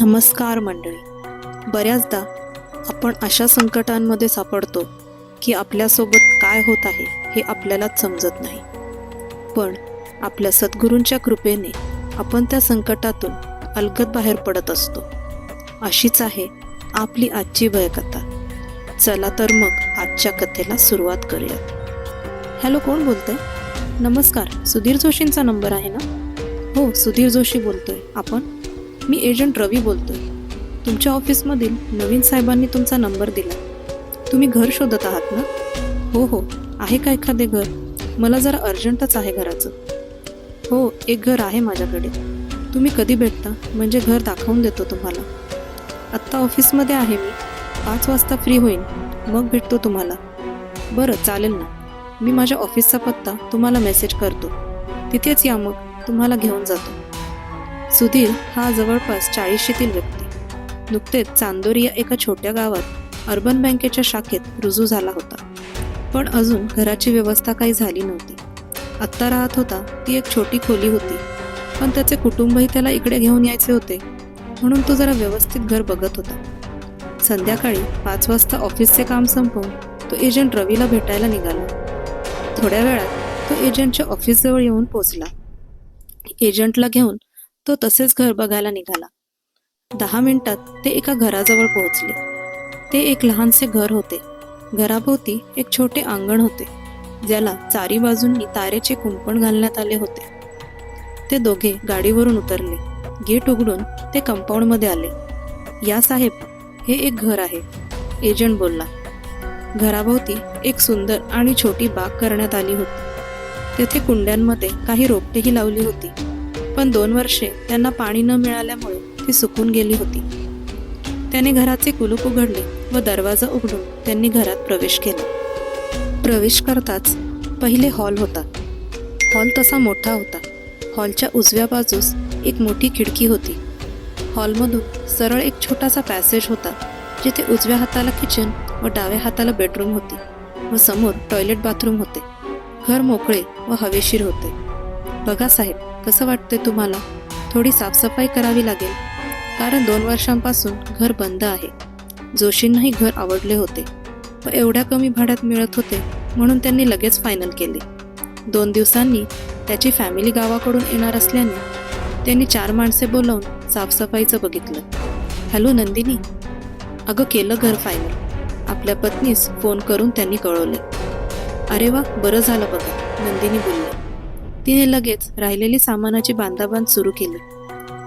नमस्कार मंडळी. बऱ्याचदा आपण अशा संकटांमध्ये सापडतो की आपल्यासोबत काय होत आहे हे आपल्यालाच समजत नाही. पण आपल्या सद्गुरूंच्या कृपेने आपण त्या संकटातून अलगद बाहेर पडत असतो. अशीच आहे आपली आजची भयकथा चला तर मग आजच्या कथेला सुरुवात करूयात. हॅलो कोण बोलतंय? नमस्कार. सुधीर जोशींचा नंबर आहे ना? हो सुधीर जोशी बोलतोय. आपण? मी एजंट रवी बोलतोय. तुमच्या ऑफिसमधील नवीन साहेबांनी तुमचा नंबर दिला. तुम्ही घर शोधत आहात ना? हो हो. आहे का एखादे घर? मला जरा अर्जंटच आहे घराचं. हो एक घर आहे माझ्याकडे. तुम्ही कधी भेटता? म्हणजे घर दाखवून देतो तुम्हाला. आत्ता ऑफिसमध्ये आहे मी. पाच वाजता फ्री होईन. मग भेटतो तुम्हाला. बरं चालेल ना. मी माझ्या ऑफिसचा पत्ता तुम्हाला मेसेज करतो. तिथेच या मग. तुम्हाला घेऊन जातो. सुधीर हा जवळपास चाळीशीतील व्यक्ती. नुकतेच चांदोरी या एका छोट्या गावात अर्बन बँकेच्या शाखेत रुजू झाला होता. पण अजून घराची व्यवस्था काही झाली नव्हती. आत्ता राहत होता ती एक छोटी खोली होती. पण त्याचे कुटुंबही त्याला इकडे घेऊन यायचे होते. म्हणून तो जरा व्यवस्थित घर बघत होता. संध्याकाळी पाच वाजता ऑफिसचे काम संपवून तो एजंट रवीला भेटायला निघाला. थोड्या वेळात तो एजंटच्या ऑफिसजवळ येऊन पोचला एजंटला घेऊन तो तसेच घर बघायला निघाला. दहा मिनिटात ते एका घराजवळ पोहोचले. ते एक लहानसे घर होते. घराभोवती एक छोटे अंगण होते ज्याला चारी बाजूंनी तारेचे कुंपण घालण्यात आले होते. ते दोघे गाडीवरून उतरले. गेट उघडून ते कंपाऊंडमध्ये आले. या साहेब हे एक घर आहे एजंट बोलला. घराभोवती एक सुंदर आणि छोटी बाग करण्यात आली होती. तेथे कुंड्यांमध्ये काही रोपटेही लावली होती. पण दोन वर्षे त्यांना पाणी न मिळाल्यामुळे ती सुकून गेली होती. त्याने घराचे कुलूप उघडले व दरवाजा उघडून त्यांनी घरात प्रवेश केला. प्रवेश करताच पहिले हॉल होता. हॉल तसा मोठा होता. हॉलच्या उजव्या बाजूस एक मोठी खिडकी होती. हॉलमधून सरळ एक छोटासा पॅसेज होता जिथे उजव्या हाताला किचन व डाव्या हाताला बेडरूम होती व समोर टॉयलेट बाथरूम होते. घर मोकळे व हवेशीर होते. बघा साहेब कसं वाटतंय तुम्हाला? थोडी साफसफाई करावी लागेल. कारण दोन वर्षांपासून घर बंद आहे. जोशींनाही घर आवडले होते. व एवढ्या कमी भाड्यात मिळत होते म्हणून त्यांनी लगेच फायनल केले. दोन दिवसांनी त्याची फॅमिली गावाकडून येणार असल्याने त्यांनी चार माणसे बोलावून साफसफाईचं बघितलं. हॅलो नंदिनी. अगं केलं घर फायनल आपल्या पत्नीस फोन करून त्यांनी कळवले. अरे वा बरं झालं बघा नंदिनी बोल तिने लगेच राहिलेली सामानाची बांधाबांध सुरू केली.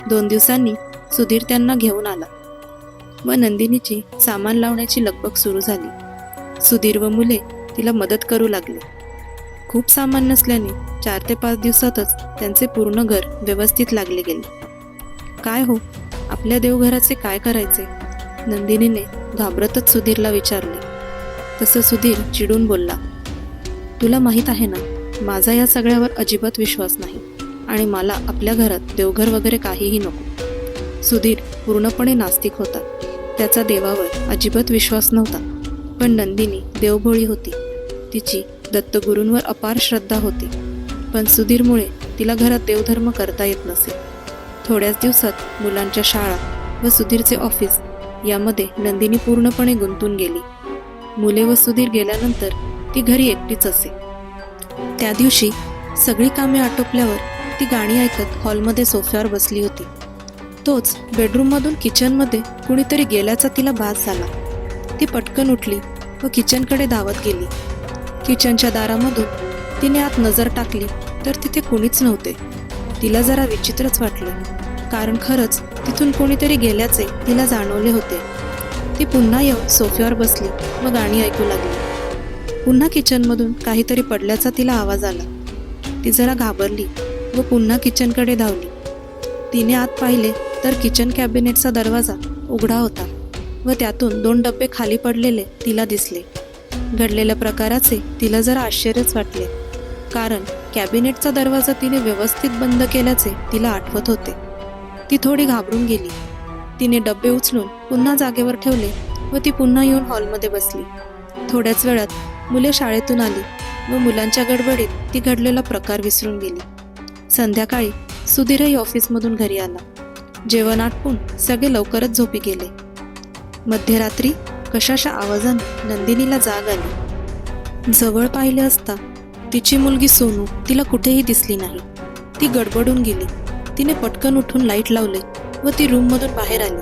दोन दिवसांनी सुधीर त्यांना घेऊन आला. व नंदिनीची सामान लावण्याची लगबग सुरू झाली. सुधीर व मुले तिला मदत करू लागले. खूप सामान नसल्याने चार ते पाच दिवसातच त्यांचे पूर्ण घर व्यवस्थित लागले गेले. काय हो आपल्या देवघराचे काय करायचे? नंदिनीने घाबरतच सुधीरला विचारले. तसं सुधीर चिडून बोलला. तुला माहीत आहे ना माझा या सगळ्यावर अजिबात विश्वास नाही आणि मला आपल्या घरात देवघर वगैरे काहीही नको. सुधीर पूर्णपणे नास्तिक होता. त्याचा देवावर अजिबात विश्वास नव्हता. पण नंदिनी देवभोळी होती. तिची दत्तगुरूंवर अपार श्रद्धा होती. पण सुधीरमुळे तिला घरात देवधर्म करता येत नसे. थोड्याच दिवसात मुलांच्या शाळा व सुधीरचे ऑफिस यामध्ये नंदिनी पूर्णपणे गुंतून गेली. मुले व सुधीर गेल्यानंतर ती घरी एकटीच असे. त्या दिवशी सगळी कामे आटोपल्यावर ती गाणी ऐकत हॉलमध्ये सोफ्यावर बसली होती. तोच बेडरूममधून किचनमध्ये कुणीतरी गेल्याचा तिला भास झाला. ती पटकन उठली व किचनकडे धावत गेली. किचनच्या दारामधून तिने आत नजर टाकली तर तिथे कुणीच नव्हते. तिला जरा विचित्रच वाटले कारण खरंच तिथून कोणीतरी गेल्याचे तिला जाणवले होते. ती पुन्हा येऊन सोफ्यावर बसली व गाणी ऐकू लागली. पुन्हा किचनमधून काहीतरी पडल्याचा तिला आवाज आला. ती जरा घाबरली व पुन्हा किचनकडे धावली. तिने आत पाहिले तर किचन कॅबिनेटचा दरवाजा उघडा होता व त्यातून दोन डबे खाली पडलेले तिला दिसले. घडलेल्या प्रकाराचे तिला जरा आश्चर्यच वाटले कारण कॅबिनेटचा दरवाजा तिने व्यवस्थित बंद केल्याचे तिला आठवत होते. ती थोडी घाबरून गेली. तिने डबे उचलून पुन्हा जागेवर ठेवले व ती पुन्हा येऊन हॉलमध्ये बसली. थोड्याच वेळात मुले शाळेतून आली व मुलांच्या गडबडीत ती घडलेला प्रकार विसरून गेली. संध्याकाळी सुधीरही ऑफिसमधून घरी आला. जेवण आटपून सगळे लवकरच झोपी गेले. मध्यरात्री कशाशा आवाजाने नंदिनीला जाग आली. जवळ पाहिले असता तिची मुलगी सोनू तिला कुठेही दिसली नाही. ती गडबडून गेली. तिने पटकन उठून लाइट लावले व ती रूममधून बाहेर आली.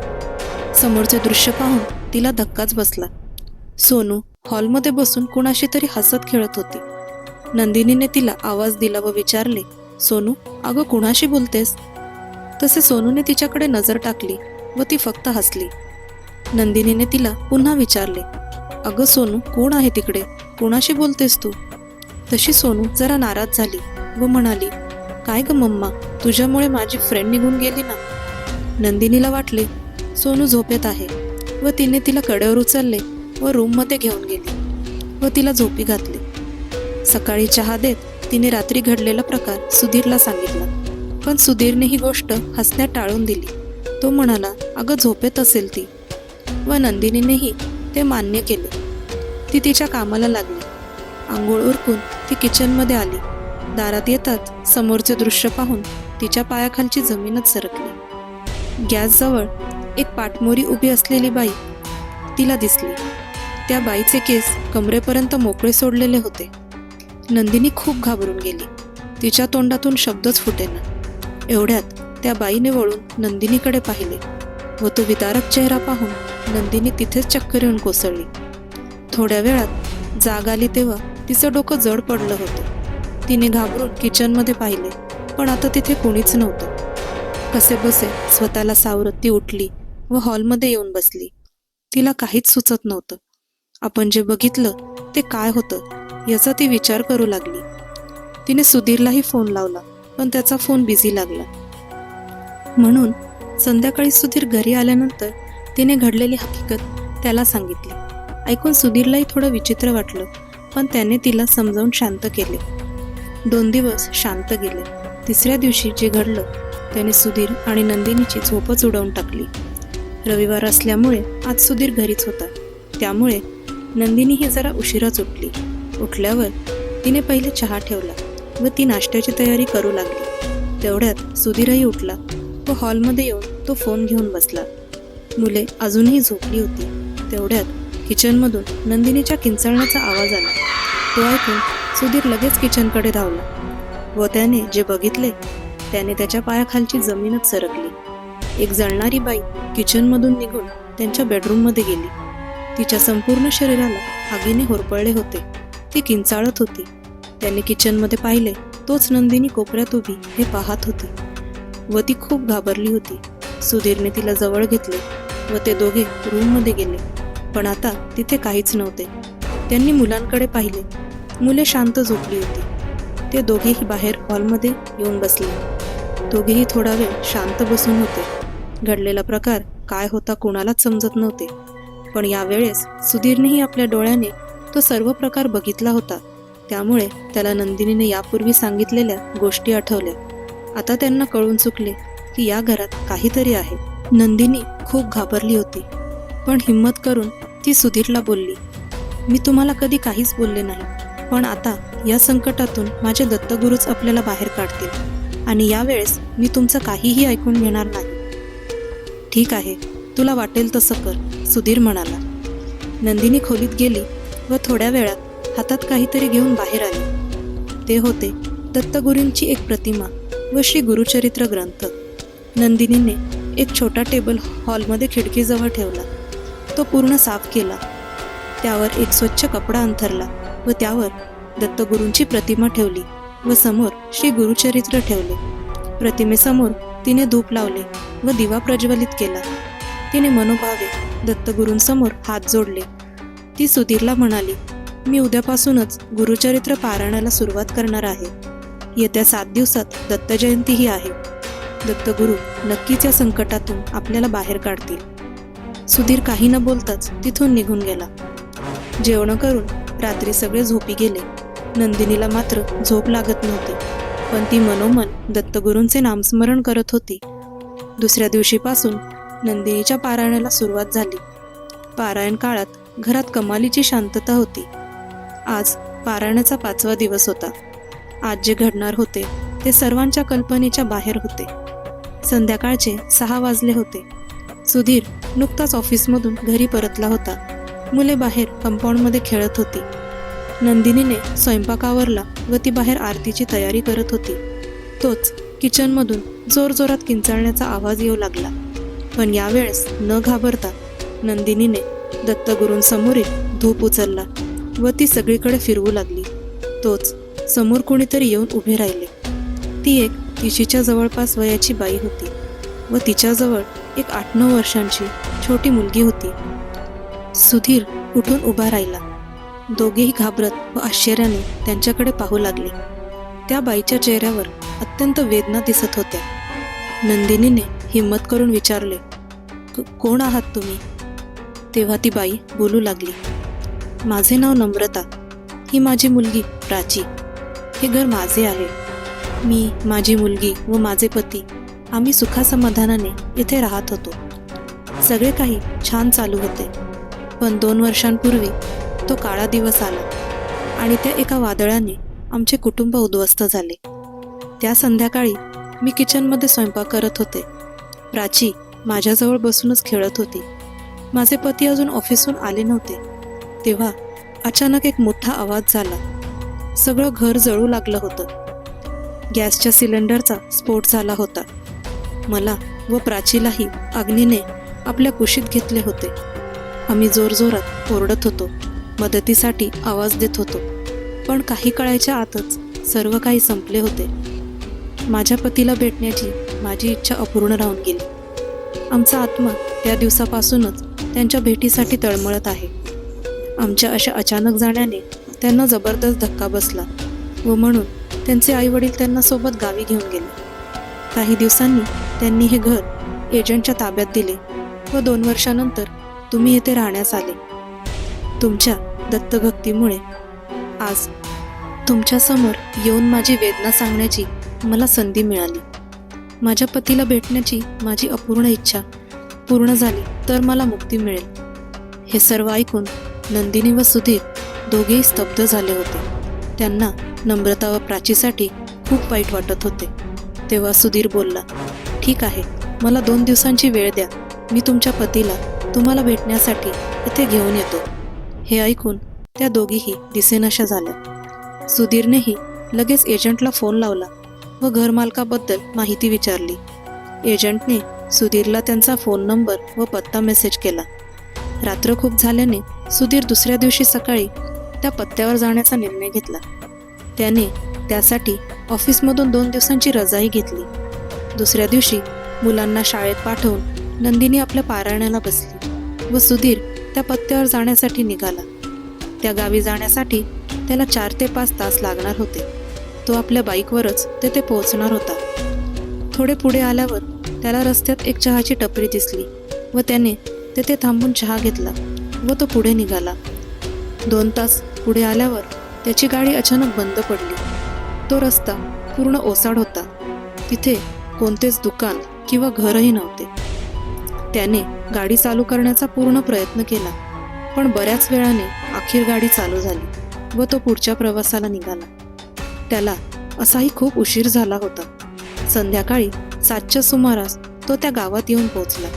समोरचे दृश्य पाहून तिला धक्काच बसला. सोनू हॉलमध्ये बसून कुणाशी तरी हसत खेळत होती. नंदिनीने तिला आवाज दिला व विचारले सोनू अगं कुणाशी बोलतेस? तसे सोनूने तिच्याकडे नजर टाकली व ती फक्त हसली. नंदिनीने तिला पुन्हा विचारले अगं सोनू कोण आहे तिकडे? कोणाशी बोलतेस तू? तशी सोनू जरा नाराज झाली व म्हणाली काय ग मम्मा तुझ्यामुळे माझी फ्रेंड निघून गेली ना? नंदिनीला वाटले सोनू झोपेत आहे. व तिने तिला कड्यावर उचलले व रूममध्ये घेऊन गेली व तिला झोपी घातली. सकाळी चहा देत तिने रात्री घडलेला प्रकार सुधीरला सांगितला. पण सुधीरने ही गोष्ट हसण्यात टाळून दिली. तो म्हणाला अगं झोपेत असेल ती. व नंदिनीनेही ते मान्य केले. ती तिच्या कामाला लागली. आंघोळ उरकून ती किचनमध्ये आली. दारात येताच समोरचे दृश्य पाहून तिच्या पायाखालची जमीनच सरकली. गॅसजवळ एक पाटमोरी उभी असलेली बाई तिला दिसली. त्या बाईचे केस कमरेपर्यंत मोकळे सोडलेले होते. नंदिनी खूप घाबरून गेली. तिच्या तोंडातून शब्दच फुटेना. एवढ्यात त्या बाईने वळून नंदिनीकडे पाहिले व तो विदारक चेहरा पाहून नंदिनी तिथेच चक्कर येऊन कोसळली. थोड्या वेळात जाग आली तेव्हा तिचं डोकं जड पडलं होतं. तिने घाबरून किचनमध्ये पाहिले पण आता तिथे कोणीच नव्हतं. कसे बसे स्वतःला सावरत ती उठली व हॉलमध्ये येऊन बसली. तिला काहीच सुचत नव्हतं. आपण जे बघितलं ते काय होतं याचा ती विचार करू लागली. तिने सुधीरलाही फोन लावला पण त्याचा फोन बिझी लागला. म्हणून संध्याकाळी सुधीर घरी आल्यानंतर तिने घडलेली हकीकत त्याला सांगितली. ऐकून सुधीरलाही थोडं विचित्र वाटलं पण त्याने तिला समजावून शांत केले. दोन दिवस शांत गेले. तिसऱ्या दिवशी जे घडलं त्याने सुधीर आणि नंदिनीची झोपच उडवून टाकली. रविवार असल्यामुळे आज सुधीर घरीच होता. त्यामुळे नंदिनी ही जरा उशिराच उठली उठल्यावर तिने पहिले चहा ठेवला व ती नाश्त्याची तयारी करू लागली. तेवढ्यात सुधीरही उठला व हॉलमध्ये येऊन तो फोन घेऊन बसला. मुले अजूनही झोपली होती. तेवढ्यात किचनमधून नंदिनीच्या किंचाळण्याचा आवाज आला. तो ऐकून सुधीर लगेच किचनकडे धावला व त्याने जे बघितले त्याने त्याच्या पायाखालची जमीनच सरकली. एक जळणारी बाई किचनमधून निघून त्यांच्या बेडरूममध्ये गेली. तिच्या संपूर्ण शरीराला आगीने होरपळले होते. ती किंचाळत होती. त्याने किचनमध्ये पाहिले तोच नंदिनी कोपऱ्यात उभी हे पाहत होती. व ती खूप घाबरली होती. सुधीरने तिला जवळ घेतले व ते दोघे रूममध्ये गेले. पण आता तिथे काहीच नव्हते. त्यांनी मुलांकडे पाहिले. मुले शांत झोपली होती. ते दोघेही बाहेर हॉलमध्ये येऊन बसले. दोघेही थोडा वेळ शांत बसून होते. घडलेला प्रकार काय होता कोणालाच समजत नव्हते. पण यावेळेस सुधीरनेही आपल्या डोळ्याने तो सर्व प्रकार बघितला होता. त्यामुळे त्याला नंदिनीने यापूर्वी सांगितलेल्या गोष्टी आठवल्या. आता त्यांना कळून चुकले की या घरात काहीतरी आहे. नंदिनी खूप घाबरली होती पण हिंमत करून ती सुधीरला बोलली मी तुम्हाला कधी काहीच बोलले नाही पण आता या संकटातून माझे दत्तगुरूच आपल्याला बाहेर काढतील आणि यावेळेस मी तुमचं काहीही ऐकून घेणार नाही. ठीक आहे तुला वाटेल तसं कर सुधीर म्हणाला. नंदिनी खोलीत गेली व थोड्या वेळात हातात काहीतरी घेऊन बाहेर आली. ते होते दत्तगुरूंची एक प्रतिमा व श्री गुरुचरित्र ग्रंथ. नंदिनीने एक छोटा टेबल हॉलमध्ये खिडकीजवळ ठेवला. तो पूर्ण साफ केला. त्यावर एक स्वच्छ कपडा अंथरला व त्यावर दत्तगुरूंची प्रतिमा ठेवली व समोर श्री गुरुचरित्र ठेवले. प्रतिमेसमोर तिने धूप लावले व दिवा प्रज्वलित केला. तिने मनोभावे दत्तगुरूंसमोर हात जोडले. ती सुधीरला म्हणाली मी उद्यापासूनच गुरुचरित्र पारायणाला सुरुवात करणार आहे. येत्या सात दिवसात दत्तजयंतीही आहे. दत्तगुरू नक्कीच या संकटातून आपल्याला बाहेर काढतील. सुधीर काही न बोलताच तिथून निघून गेला. जेवण करून रात्री सगळे झोपी गेले. नंदिनीला मात्र झोप लागत नव्हती पण ती मनोमन दत्तगुरूंचे नामस्मरण करत होती. दुसऱ्या दिवशीपासून नंदिनीच्या पारायणाला सुरुवात झाली. पारायण काळात घरात कमालीची शांतता होती. आज पारायणाचा पाचवा दिवस होता. आज जे घडणार होते ते सर्वांच्या कल्पनेच्या बाहेर होते. संध्याकाळचे सहा वाजले होते. सुधीर नुकताच ऑफिसमधून घरी परतला होता. मुले बाहेर कंपाऊंडमध्ये खेळत होती. नंदिनीने स्वयंपाक आवरला व ती बाहेर आरतीची तयारी करत होती. तोच किचनमधून जोरजोरात किंचाळण्याचा आवाज येऊ लागला. पण यावेळेस न घाबरता नंदिनीने दत्तगुरूंसमोरील धूप उचलला व ती सगळीकडे फिरवू लागली. तोच समोर कोणीतरी येऊन उभे राहिले. ती एक तिशीच्या जवळपास वयाची बाई होती व तिच्याजवळ एक आठ नऊ वर्षांची छोटी मुलगी होती. सुधीर उठून उभा राहिला. दोघेही घाबरत व आश्चर्याने त्यांच्याकडे पाहू लागले. त्या बाईच्या चेहऱ्यावर अत्यंत वेदना दिसत होत्या. नंदिनीने हिम्मत करून विचारले कोण आहात तुम्ही? तेव्हा ती बाई बोलू लागली. माझे नाव नम्रता. ही माझी मुलगी प्राची. हे घर माझे आहे. मी माझी मुलगी व माझे पती आम्ही सुखासमाधानाने इथे राहत होतो. सगळे काही छान चालू होते. पण दोन वर्षांपूर्वी तो काळा दिवस आला आणि त्या एका वादळाने आमचे कुटुंब उद्ध्वस्त झाले. त्या संध्याकाळी मी किचनमध्ये स्वयंपाक करत होते. प्राची माझ्याजवळ बसूनच खेळत होती. माझे पती अजून ऑफिसहून आले नव्हते. तेव्हा अचानक एक मोठा आवाज झाला. सगळं घर जळू लागलं होतं. गॅसच्या सिलेंडरचा स्फोट झाला होता. मला व प्राचीलाही अग्नीने आपल्या कुशीत घेतले होते. आम्ही जोरजोरात ओरडत होतो. मदतीसाठी आवाज देत होतो. पण काही कळायच्या आतच सर्व काही संपले होते. माझ्या पतीला भेटण्याची माझी इच्छा अपूर्ण राहून गेली. आमचा आत्मा त्या दिवसापासूनच त्यांच्या भेटीसाठी तळमळत आहे. आमच्या अशा अचानक जाण्याने त्यांना जबरदस्त धक्का बसला व म्हणून त्यांचे आईवडील त्यांना सोबत गावी घेऊन गेले. काही दिवसांनी त्यांनी हे घर एजंटच्या ताब्यात दिले व दोन वर्षानंतर तुम्ही येथे राहण्यास आले. तुमच्या दत्तभक्तीमुळे आज तुमच्यासमोर येऊन माझी वेदना सांगण्याची मला संधी मिळाली. माझ्या पतीला भेटण्याची माझी अपूर्ण इच्छा पूर्ण झाली तर मला मुक्ती मिळेल. हे सर्व ऐकून नंदिनी व सुधीर दोघेही स्तब्ध झाले होते. त्यांना नम्रता व प्राचीसाठी खूप वाईट वाटत होते. तेव्हा सुधीर बोलला ठीक आहे मला दोन दिवसांची वेळ द्या. मी तुमच्या पतीला तुम्हाला भेटण्यासाठी इथे घेऊन येतो. हे ऐकून त्या दोघीही दिसेनाशा झाल्या. सुधीरनेही लगेच एजंटला फोन लावला. व घरमालकाबद्दल माहिती विचारली. एजंटने सुधीरला त्यांचा फोन नंबर व पत्ता मेसेज केला. रात्र खूप झाल्याने सुधीर दुसऱ्या दिवशी सकाळी त्या पत्त्यावर जाण्याचा निर्णय घेतला. त्याने त्यासाठी ऑफिसमधून दोन दिवसांची रजाही घेतली. दुसऱ्या दिवशी मुलांना शाळेत पाठवून नंदिनी आपल्या पारायणाला बसली व सुधीर त्या पत्त्यावर जाण्यासाठी निघाला. त्या गावी जाण्यासाठी त्याला चार ते पाच तास लागणार होते. तो आपल्या बाईकवरच तेथे पोहोचणार होता. थोडे पुढे आल्यावर त्याला रस्त्यात एक चहाची टपरी दिसली व त्याने तेथे थांबून चहा घेतला व तो पुढे निघाला. दोन तास पुढे आल्यावर त्याची गाडी अचानक बंद पडली. तो रस्ता पूर्ण ओसाड होता. तिथे कोणतेच दुकान किंवा घरही नव्हते. त्याने गाडी चालू करण्याचा पूर्ण प्रयत्न केला पण बऱ्याच वेळाने अखेर गाडी चालू झाली व तो पुढच्या प्रवासाला निघाला. त्याला असाही खूप उशीर झाला होता. संध्याकाळी सातच्या सुमारास तो त्या गावात येऊन पोहोचला.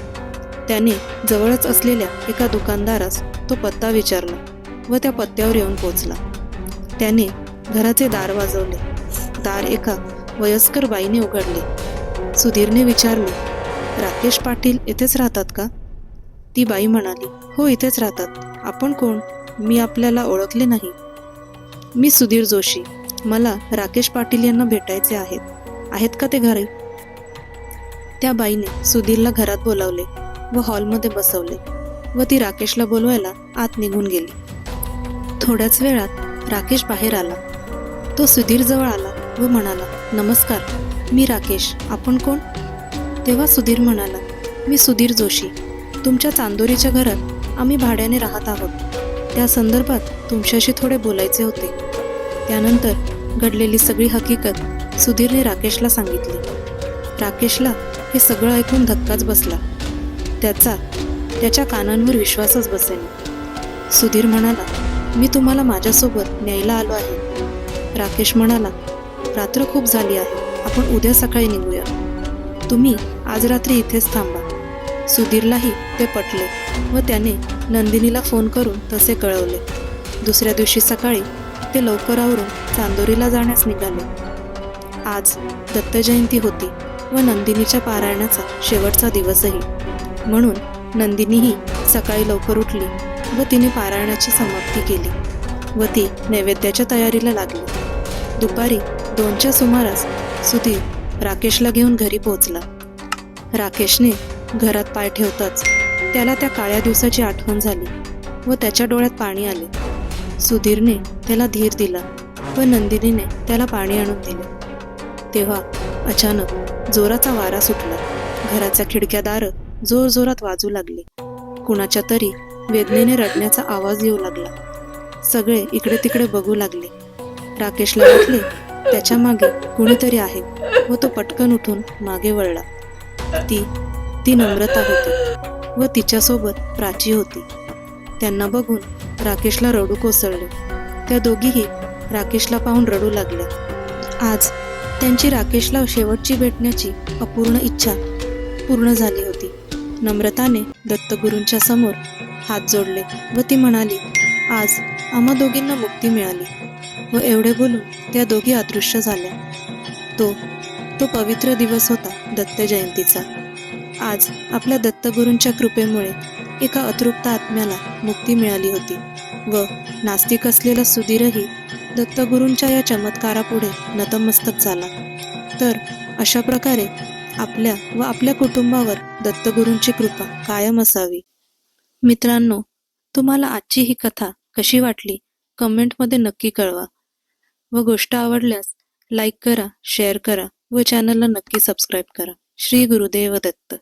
त्याने जवळच असलेल्या एका दुकानदारास तो पत्ता विचारला व त्या पत्त्यावर येऊन पोहोचला. त्याने घराचे दार वाजवले. दार एका वयस्कर बाईने उघडले. सुधीरने विचारले राकेश पाटील इथेच राहतात का? ती बाई म्हणाली हो इथेच राहतात. आपण कोण? मी आपल्याला ओळखले नाही. मी सुधीर जोशी. मला राकेश पाटील यांना भेटायचे आहेत. आहेत का ते घरी? त्या बाईने सुधीरला घरात बोलावले व हॉलमध्ये बसवले व ती राकेशला बोलवायला आत निघून गेली. थोड्याच वेळात राकेश बाहेर आला. तो सुधीर जवळ आला व म्हणाला नमस्कार मी राकेश. आपण कोण? तेव्हा सुधीर म्हणाला मी सुधीर जोशी. तुमच्या चांदोरीच्या घरात आम्ही भाड्याने राहत आहोत. त्या संदर्भात तुमच्याशी थोडे बोलायचे होते. त्यानंतर घडलेली सगळी हकीकत सुधीरने राकेशला सांगितली. राकेशला हे सगळं ऐकून धक्काच बसला. त्याचा त्याच्या कानांवर विश्वासच बसेना. सुधीर म्हणाला मी तुम्हाला माझ्यासोबत न्यायला आलो आहे. राकेश म्हणाला रात्र खूप झाली आहे. आपण उद्या सकाळी निघूया. तुम्ही आज रात्री इथेच थांबा. सुधीरलाही ते पटले व त्याने नंदिनीला फोन करून तसे कळवले. दुसऱ्या दिवशी सकाळी ते लवकर आवरून चांदोरीला जाण्यास निघाले. आज दत्तजयंती होती व नंदिनीच्या पारायणाचा शेवटचा दिवसही. म्हणून नंदिनीही सकाळी लवकर उठली व तिने पारायणाची समाप्ती केली व ती नैवेद्याच्या तयारीला लागली. दुपारी दोनच्या सुमारास सुधीर राकेशला घेऊन घरी पोहोचला. राकेशने घरात पाय ठेवताच त्याला त्या काळ्या दिवसाची आठवण झाली व त्याच्या डोळ्यात पाणी आले. सुधीरने त्याला धीर दिला. व नंदिनीने त्याला पाणी आणून दिले. तेव्हा अचानक जोराचा वारा सुटला. घराच्या खिडक्या दार जोर जोरात वाजू लागले. कुणाच्या तरी वेदनेने रडण्याचा आवाज येऊ लागला. सगळे इकडे तिकडे बघू लागले. राकेशला वाटले त्याच्यामागे कुणीतरी आहे व तो पटकन उठून मागे वळला. ती ती नम्रता होती व तिच्यासोबत प्राची होती. त्यांना बघून राकेशला रडू कोसळले. त्या दोघीही राकेशला पाहून रडू लागल्या आज त्यांची राकेशला शेवटची भेटण्याची अपूर्ण इच्छा पूर्ण झाली होती. नम्रताने दत्तगुरूंच्या समोर हात जोडले व ती म्हणाली आज आम्हा दोघींना मुक्ती मिळाली. व एवढे बोलून त्या दोघी अदृश्य झाल्या. तो तो पवित्र दिवस होता दत्त जयंतीचा. आज आपल्या दत्तगुरूंच्या कृपेमुळे एका अतृप्त आत्म्याला मुक्ती मिळाली होती व नास्तिक असलेला सुधीरही दत्तगुरूंच्या या चमत्कारापुढे नतमस्तक झाला. तर अशा प्रकारे आपल्या व आपल्या कुटुंबावर दत्तगुरूंची कृपा कायम असावी. मित्रांनो तुम्हाला आजची ही कथा कशी वाटली? कमेंटमध्ये नक्की कळवा. व गोष्ट आवडल्यास लाईक करा शेअर करा व चॅनलला नक्की सबस्क्राईब करा. श्री गुरुदेव दत्त.